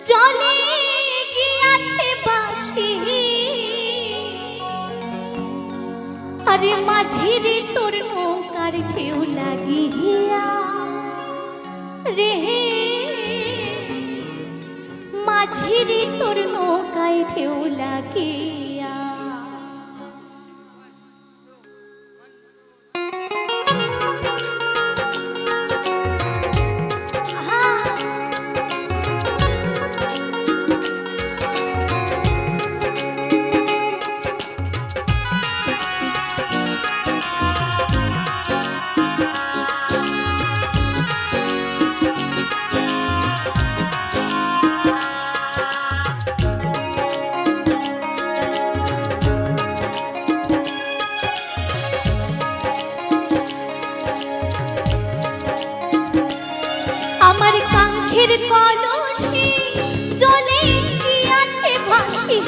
জলে গিয়াছে বাসি আরে মাঝিরে তোর নৌকার ঢেউ লাগিয়া রে মাঝিরে তোর নৌকায় ঢেউ লাগিয়া কাঙ্ক্ষের কলসি চলে গিয়াছে ভাসি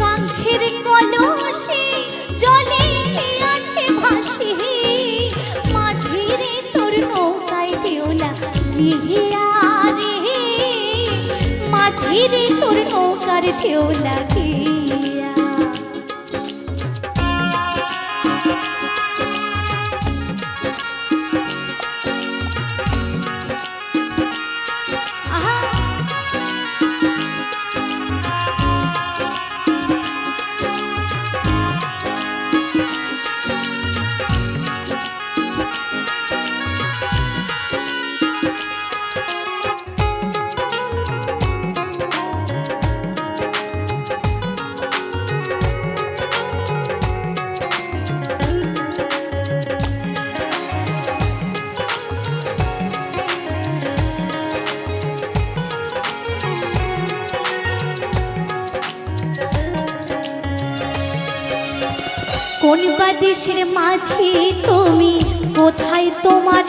কাঙ্ক্ষের কলসি চলে গিয়াছে ভাসি। মাঝিরে তোর নৌকায় দেওলা লিহিয়া রে মাঝিরে তোর নৌকার দেওলা গিয়া কোন বা দেশের মাঝি তুমি, কোথায় তোমার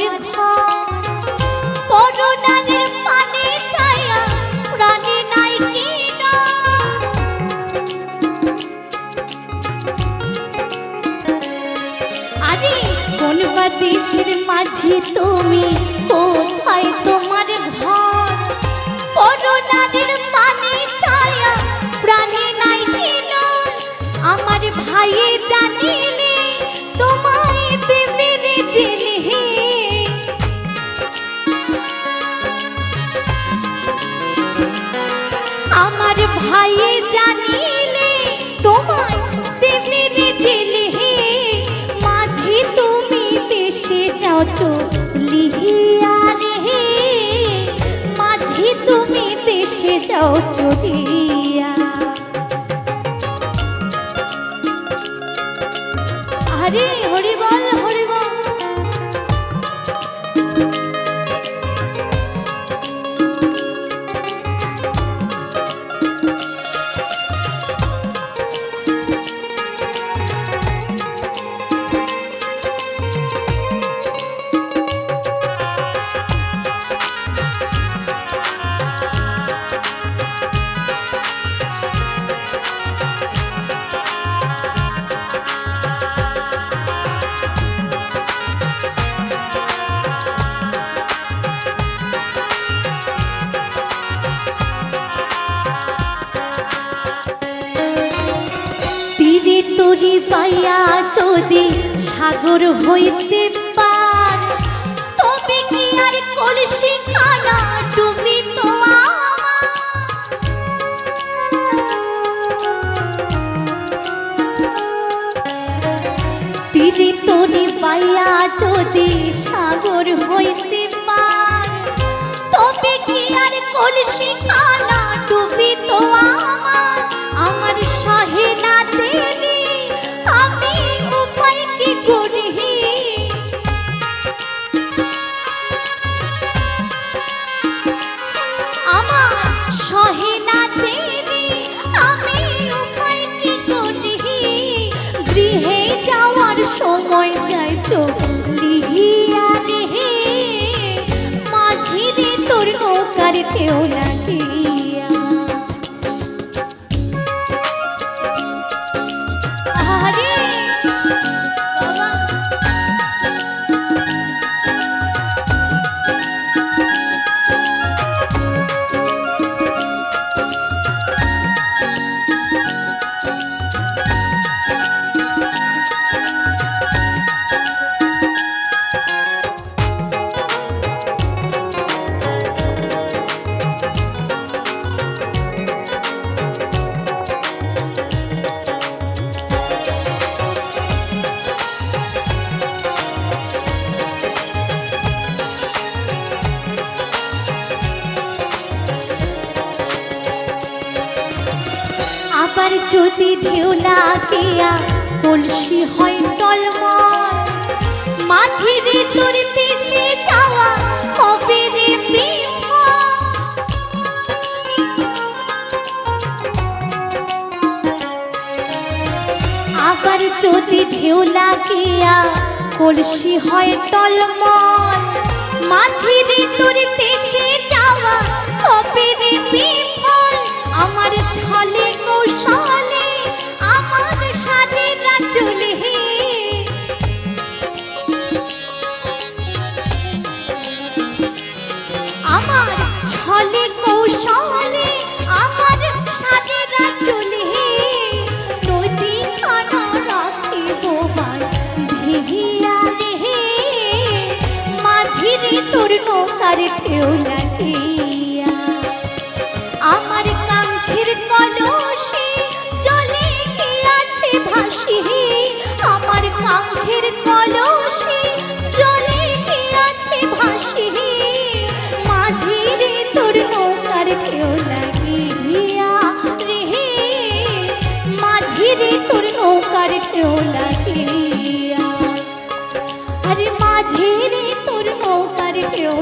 দেশের মাঝি তুমি, কোথায় তোমার ঘর? করোনাদের পানে ছায়া, প্রাণে আমার রে জেলে জেলে মাঝি তুমি চলিয়া রে মাঝি তুমি দেশে যাও চলিয়া আরে হরি বল হরি তরি পাইয়া যদি সাগর হইতে পার, তবে কি আর কলসি খানা ডুবি তো আমার? তীরে পাইয়া যদি সাগর হইতে পার, তবে কি আর কলসি খানা ডুবি তো আমার? যদি ঢেউ লাগিয়া কলসি হয় টলমল, মাঝিরে তোর দেশে যাওয়া হবে রে আবার যদি ঢেউ লাগিয়া কলসি হয় টলমল, মাঝিরে তোর দেশে নৌকার ঢেউ লাগিয়া আমার কাঙ্ক্ষের কলসে জলে গিয়াছে ভাসি? আমার কাঙ্ক্ষের কলসে জলে গিয়াছে ভাসি? মাঝে রে তোর নৌকার ঢেউ লাগিয়া, রে মাঝে রে তোর নৌকার ঢেউ লাগিয়া। আরে মাঝে রে তোর নৌকার ঢেউ